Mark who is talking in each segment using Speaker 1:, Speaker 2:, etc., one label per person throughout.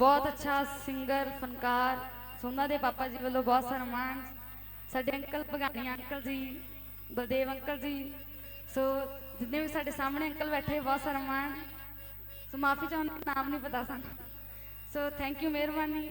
Speaker 1: ਬਹੁਤ ਅੱਛਾ ਸਿੰਗਰ ਫਨਕਾਰ, ਸੋਨਾ ਦੇ ਪਾਪਾ ਜੀ ਵੱਲੋਂ ਬਹੁਤ ਸਨਮਾਨ ਸਾਡੇ ਅੰਕਲ ਭਗਾਨੀ, ਅੰਕਲ ਜੀ, ਬਲਦੇਵ ਅੰਕਲ ਜੀ। ਸੋ ਜਿੰਨੇ ਵੀ ਸਾਡੇ ਸਾਹਮਣੇ ਅੰਕਲ ਬੈਠੇ, ਬਹੁਤ ਸਨਮਾਨ ਸੋ ਮਾਫੀ ਚਾਹੁੰਦੇ, ਨਾਮ ਨਹੀਂ ਪਤਾ ਸਾਨੂੰ। ਸੋ ਥੈਂਕ ਯੂ ਮਿਹਰਬਾਨੀ।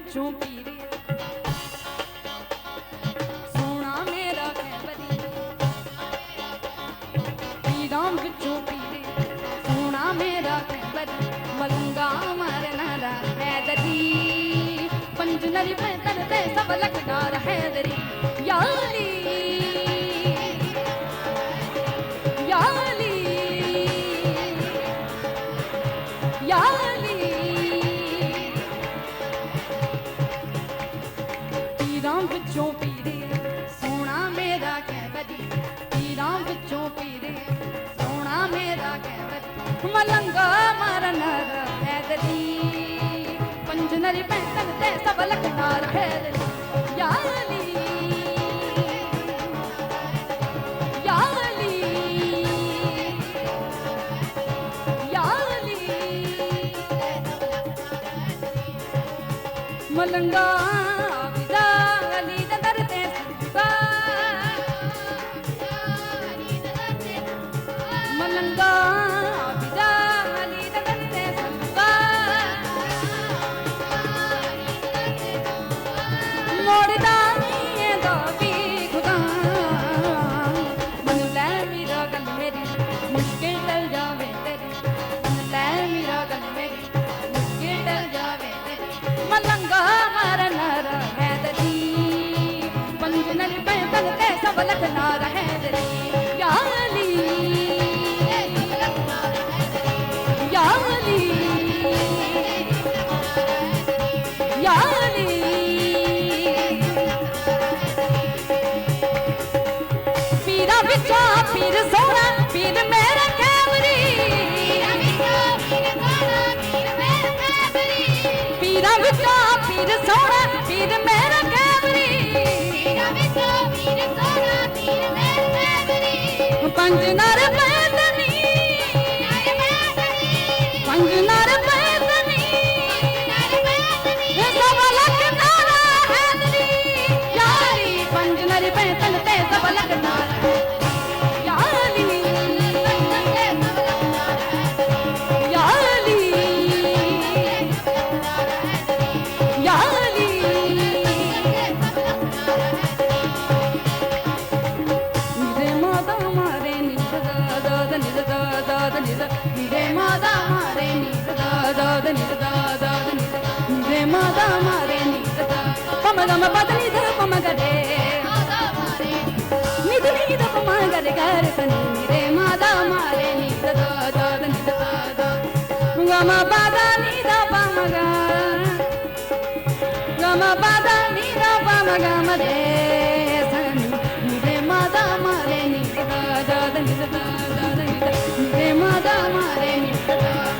Speaker 1: ਵਿੱਚੋਂ ਪੀਰੇ ਸੋਹਣਾ ਮੇਰਾ ਕਹਿਵਰੀ ਪੀਰਾਂ ਵਿੱਚੋਂ ਪੀਰੇ। ਸੋਹਣਾ ਮੇਰਾ ਕਹਿਵਰੀ ਮਲੰਗਾ ਮਰਨਾ ਦਾ ਹੈਦਰੀ ਪੰਜਨਰੀ ਪੈਤਨ ਤੇ ਸਭ ਲਖਦਾਰ ਹੈਦਰੀ ਯਾਰੀ ਕਹਿਵਦੀ ਮਲੰਗਾ ਮਰਨ ਰਖੈਦਲੀ lần có గమ పదని దపమ గరే మిదిలి దపమ గరే గరే సని రే మాదా మారే ని ద ద ద ని ద ద. గమ పదని దపమ గ గమ పదని దపమ గమ రే సని ని రే మాదా మారే ని ద ద ద ని ద మాదా మారే ని ద.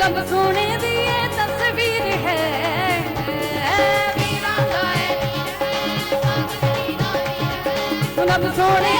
Speaker 1: ਰੱਬ ਸੋਹਣੇ ਦੀ ਇਹ ਤਸਵੀਰ ਹੈ। ਰੱਬ ਸੋਹਣੇ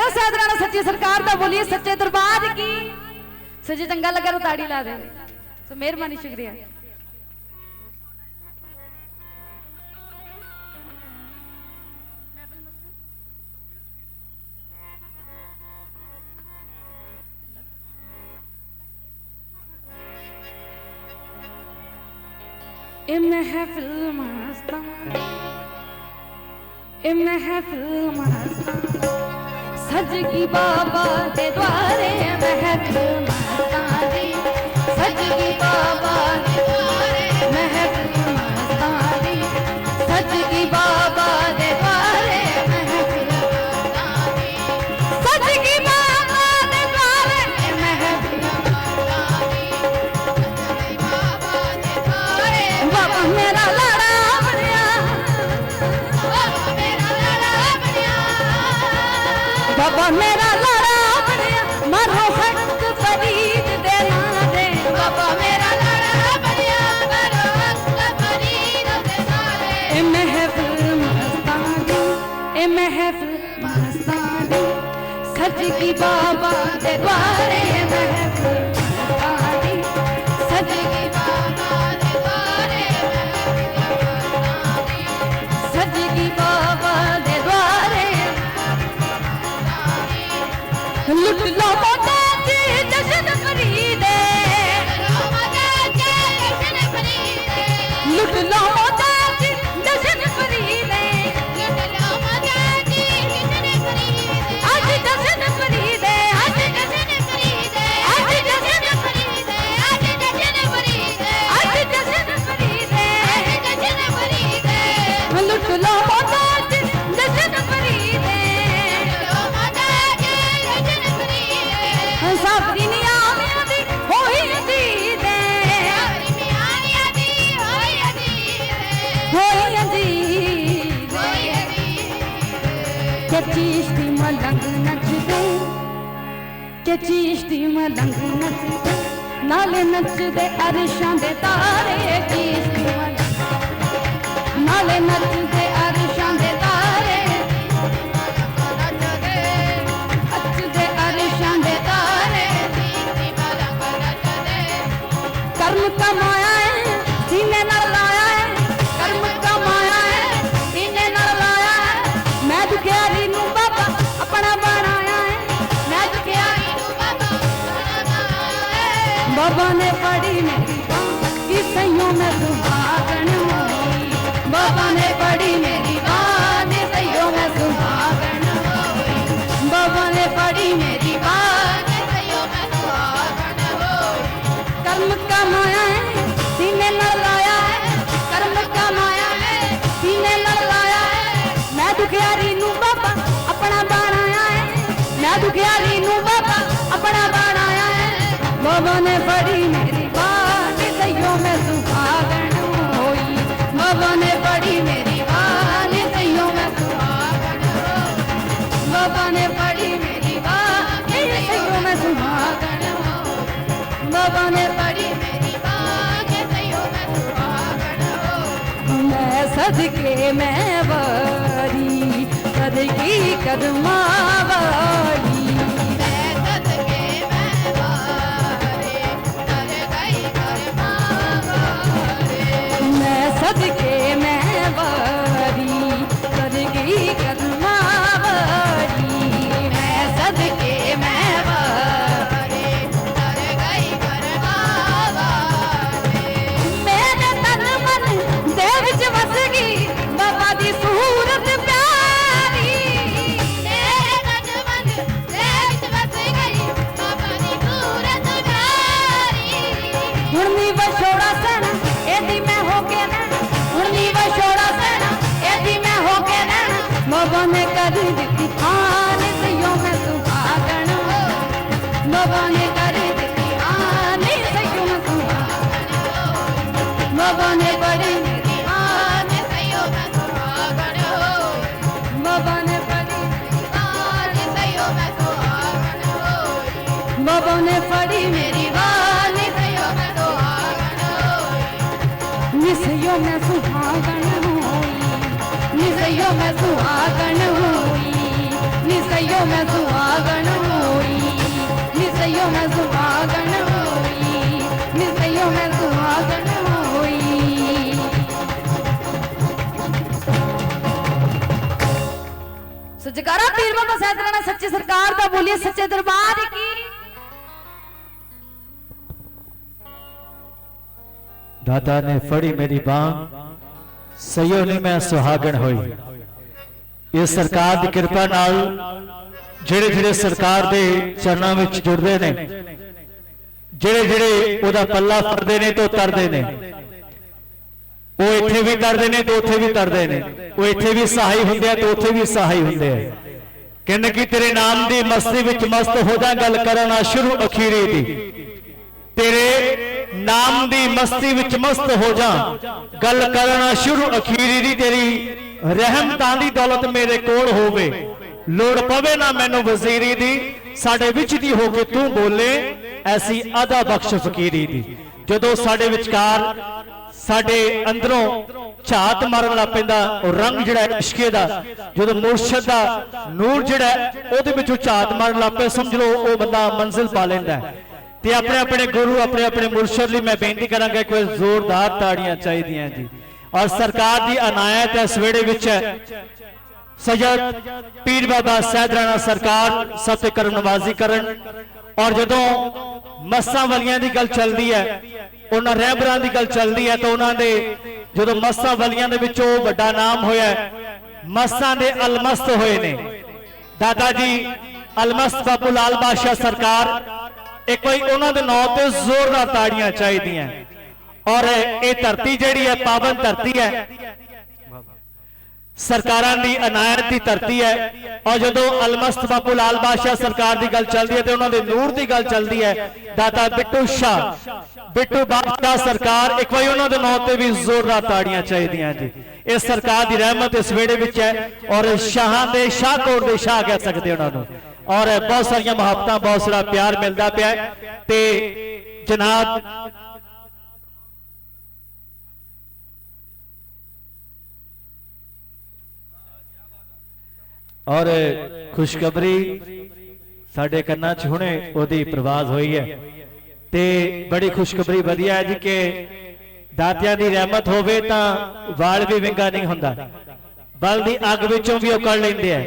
Speaker 1: ਰਹੀ ਜਕਰਾ ਸਾਧਰਾਣਾ ਸੱਚੀ ਸਰਕਾਰ ਦਾ ਬੋਲੀਏ, ਸੱਚੇ ਦਰਬਾਰ ਕੀ? ਸੱਚੇ ਚੰਗਾ ਲੱਗਾ ਤਾਂ ਤਾੜੀ ਲਾ ਦੇ। ਸੋ ਮਿਹਰਬਾਨੀ, ਸ਼ੁਕਰੀਆ। ਇਹ ਮਹਿਫਿਲ ਮਸਤਾਂ ਇਹ ਮਹਿਫਿਲ ਮਸਤਾਂ ਸਜ ਬਾਬਾ ਦੇ ਦਵਾਰੇ ਮਹਿਫਿਲ ਬਾਬਾ ਮੇਰਾ ਲਾੜਾ ਬਣਿਆ, ਮਾਰੋ ਹੱਕ ਫਰੀਦ ਦੇ ਨਾਂ ਦੇ ਬਾਬਾ ਮੇਰਾ ਲਾੜਾ ਬਣਿਆ, ਮਾਰੋ ਹੱਕ ਫਰੀਦ ਦੇ ਨਾਂ ਦੇ ਇਹ ਮਹਿਫਿਲ ਮਸਤਾਂ ਇਹ ਮਹਿਫਿਲ ਮਸਤਾਂ ਦੀ ਸਜ ਬਾਬਾ ਦੇ ਦਵਾਰੇ ਲੁੱਟ ਲੋ ਕਿ ਚੀਸ਼ਤੀ ਮਲੰਗ ਨਾਲੇ ਨੱਚਦੇ ਅਰਸ਼ਾਂ ਦੇ ਤਾਰੇ ਚੀਸ਼ਤੀ ਮਲੰਗ। ਨਾਲੇ ਨੱਚ ਸਦਕੇ ਮੈਂ ਵਾਰੀ ਸਦਕੀ ਕਦਮਾਂ ਵਾਲੀ ਬਾਬਾ ਨੇ ਫੜੀ ਮੇਰੀ ਮਾਂ ਨੇ ਮੈਂ ਸੁਹਾਗਣ ਹੋਈ ਨਿਸਈਓ ਮੈਂ ਸੁਹਾਗਣ ਹੋਈ। ਨਿਸਈਓ ਮੈਂ ਸੁਹਾਗਣ ਹੋਈ। ਨਿਸਈਓ ਮੈਂ ਸੁਹਾਗਣ ਹੋਈ। ਨਿਸਈਓ ਮੈਂ ਸੁਹਾਗਣ ਹੋਈ। ਨਿਸਈਓ ਮੈਂ ਸੁਹਾਗਣ ਹੋਈ। ਸੋ ਜਕਾਰਾ ਪੀਰ ਬਾਬਾ ਸੈਦ ਸੱਚੇ ਸਰਕਾਰ ਦਾ ਬੋਲੀਏ, ਸੱਚੇ ਦਰਬਾਰ ਕੀ
Speaker 2: ਦਾਤਾ ਨੇ ਫੜੀ ਮੇਰੀ ਬਾਹ, ਸਈਓ ਨੇ ਮੈਂ ਸੁਹਾਗਣ ਹੋਈ। ਇਹ ਸਰਕਾਰ ਦੀ ਕਿਰਪਾ ਨਾਲ ਜਿਹੜੇ ਜਿਹੜੇ ਸਰਕਾਰ ਦੇ ਚਰਨਾਂ ਵਿੱਚ ਜੁੜਦੇ ਨੇ, ਜਿਹੜੇ ਜਿਹੜੇ ਉਹਦਾ ਪੱਲਾ ਫੜਦੇ ਨੇ ਤੇ ਉਤਰਦੇ ਨੇ, ਉਹ ਇੱਥੇ ਵੀ ਕਰਦੇ ਨੇ ਤੇ ਉੱਥੇ ਵੀ ਤਰਦੇ ਨੇ, ਉਹ ਇੱਥੇ ਵੀ ਸਹਾਈ ਹੁੰਦੇ ਆ ਤੇ ਉੱਥੇ ਵੀ ਸਹਾਈ ਹੁੰਦੇ ਆ। ਕਹਿੰਦੇ ਕਿ ਤੇਰੇ ਨਾਮ ਦੀ ਮਸਤੀ ਵਿੱਚ ਮਸਤ ਹੋ ਜਾ ਗੱਲ ਕਰਨਾ ਸ਼ੁਰੂ ਅਖੀਰੀ ਦੀ। ਤੇਰੇ ਨਾਮ ਦੀ ਮਸਤੀ ਵਿੱਚ ਮਸਤ ਹੋ ਜਾ। ਗੱਲ ਕਰਨਾ ਸ਼ੁਰੂ ਅਖੀਰੀ ਦੀ ਤੇਰੀ ਰਹਿਮਤਾਂ ਦੀ ਦੌਲਤ ਮੇਰੇ ਕੋਲ ਹੋਵੇ। ਲੋੜ ਪਵੇ ਨਾ ਮੈਨੂੰ ਵਜ਼ੀਰੀ ਦੀ ਸਾਡੇ ਵਿੱਚ ਦੀ ਹੋ ਕੇ ਤੂੰ ਬੋਲੇ ਐਸੀ ਆਦਾ ਬਖਸ਼ ਫਕੀਰੀ ਦੀ। ਜਦੋਂ ਸਾਡੇ ਵਿਚਕਾਰ ਸਾਡੇ ਅੰਦਰੋਂ ਝਾਤ ਮਾਰਨ ਲੱਗ ਪੈਂਦਾ ਉਹ ਰੰਗ ਜਿਹੜਾ ਇਸ਼ਕੇ ਦਾ ਜਦੋਂ ਮੁਰਸ਼ਦ ਦਾ ਨੂਰ ਜਿਹੜਾ ਹੈ, ਉਹਦੇ ਵਿੱਚੋਂ ਝਾਤ ਮਾਰਨ ਲੱਗ ਪਏ ਸਮਝ ਲਓ ਉਹ ਬੰਦਾ ਮੰਜ਼ਿਲ ਪਾ ਲੈਂਦਾ ਹੈ। ਤੇ ਆਪਣੇ ਆਪਣੇ ਗੁਰੂ ਆਪਣੇ ਆਪਣੇ ਮੁਰਸ਼ਦ ਲਈ ਮੈਂ ਬੇਨਤੀ ਕਰਾਂਗਾ ਕੋਈ ਜ਼ੋਰਦਾਰ ਤਾੜੀਆਂ ਚਾਹੀਦੀਆਂ ਜੀ। ਔਰ ਸਰਕਾਰ ਦੀ ਅਨਾਇਤ ਇਸ ਵੇੜੇ ਵਿੱਚ ਹੈ। ਪੀਰ ਬਾਬਾ ਸੈਦ ਰਾਣਾ ਸਰਕਾਰ ਸਭ ਤੇ ਕਰਮ ਨਵਾਜ਼ੀ ਕਰਨ। ਔਰ ਜਦੋਂ ਮੱਸਾਂ ਵਾਲੀਆਂ ਦੀ ਗੱਲ ਚੱਲਦੀ ਹੈ ਉਹਨਾਂ ਰਹਿਬਰਾਂ ਦੀ ਗੱਲ ਚੱਲਦੀ ਹੈ ਤਾਂ ਉਹਨਾਂ ਦੇ ਜਦੋਂ ਮੱਸਾਂ ਵਾਲੀਆਂ ਦੇ ਵਿੱਚੋਂ ਵੱਡਾ ਨਾਮ ਹੋਇਆ ਹੈ, ਮੱਸਾਂ ਦੇ ਅਲਮਸਤ ਹੋਏ ਨੇ। ਦਾਦਾ ਜੀ ਅਲਮਸਤ ਬਾਪੂ ਲਾਲ ਬਾਦਸ਼ਾਹ ਸਰਕਾਰ ਇੱਕ ਵਾਰੀ ਉਹਨਾਂ ਦੇ ਨਾਂ ਤੇ ਜ਼ੋਰਦਾਰ ਤਾੜੀਆਂ ਚਾਹੀਦੀਆਂ। ਔਰ ਇਹ ਧਰਤੀ ਜਿਹੜੀ ਹੈ, ਪਾਵਨ ਧਰਤੀ ਹੈ, ਸਰਕਾਰਾਂ ਦੀ ਅਨਾਇਤ ਦੀ ਧਰਤੀ ਹੈ। ਔਰ ਜਦੋਂ ਅਲਮਸਤ ਬਾਪੂ ਲਾਲ ਬਾਦਸ਼ਾਹ ਸਰਕਾਰ ਦੀ ਗੱਲ ਚੱਲਦੀ ਹੈ ਤੇ ਉਹਨਾਂ ਦੇ ਨੂਰ ਦੀ ਗੱਲ ਚੱਲਦੀ ਹੈ, ਦਾਤਾ ਬਿੱਟੂ ਸ਼ਾਹ, ਬਿੱਟੂ ਬਾਦਸ਼ਾਹ ਸਰਕਾਰ ਇੱਕ ਵਾਰੀ ਉਹਨਾਂ ਦੇ ਨਾਂ ਤੇ ਵੀ ਜ਼ੋਰਦਾਰ ਤਾੜੀਆਂ ਚਾਹੀਦੀਆਂ ਜੀ। ਇਹ ਸਰਕਾਰ ਦੀ ਰਹਿਮਤ ਇਸ ਵੇੜੇ ਵਿੱਚ ਹੈ ਔਰ ਸ਼ਾਹਾਂ ਦੇ ਸ਼ਾਹਕੋਟ ਦੇ ਸ਼ਾਹ ਕਹਿ ਸਕਦੇ ਉਹਨਾਂ ਨੂੰ। ਔਰ ਬਹੁਤ ਸਾਰੀਆਂ ਮੁਹੱਬਤਾਂ, ਬਹੁਤ ਸਾਰਾ ਪਿਆਰ ਮਿਲਦਾ ਪਿਆ ਤੇ ਜਨਾਬ ਔਰ ਖੁਸ਼ਖਬਰੀ ਸਾਡੇ ਕੰਨਾਂ 'ਚ ਹੁਣੇ ਉਹਦੀ ਪ੍ਰਵਾਜ਼ ਹੋਈ ਹੈ। ਤੇ ਬੜੀ ਖੁਸ਼ਖਬਰੀ ਵਧੀਆ ਹੈ ਜੀ ਕਿ ਦਾਤਿਆਂ ਦੀ ਰਹਿਮਤ ਹੋਵੇ ਤਾਂ ਵਾਲ ਵੀ ਵਿੰਗਾ ਨਹੀਂ ਹੁੰਦਾ। ਬਲ ਦੀ ਅੱਗ ਵਿੱਚੋਂ ਵੀ ਉਹ ਕੱਢ ਲੈਂਦੇ ਆ।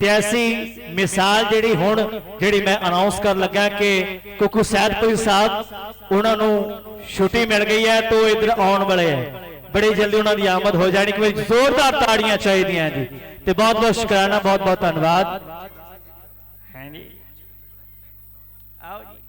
Speaker 2: ਤੇ ਐਸੀ ਮਿਸਾਲ ਜਿਹੜੀ ਹੁਣ, ਜਿਹੜੀ ਮੈਂ ਅਨਾਉਂਸ ਕਰਨ ਲੱਗਾ ਕਿ ਕੁਕੂ ਸੈਦਪੁਰੀ ਸਾਹਿਬ ਉਹਨਾਂ ਨੂੰ ਛੁੱਟੀ ਮਿਲ ਗਈ ਹੈ ਤੋਂ ਇਧਰ ਆਉਣ ਵਾਲੇ ਹੈ। ਬੜੀ ਜਲਦੀ ਉਹਨਾਂ ਦੀ ਆਮਦ ਹੋ ਜਾਣੀ ਕਿ ਜ਼ੋਰਦਾਰ ਤਾੜੀਆਂ ਚਾਹੀਦੀਆਂ ਜੀ। ਤੇ ਬਹੁਤ ਬਹੁਤ ਸ਼ੁਕਰਾਨਾ, ਬਹੁਤ ਬਹੁਤ ਧੰਨਵਾਦ।
Speaker 3: ਹੈ ਜੀ ਆਓ ਜੀ।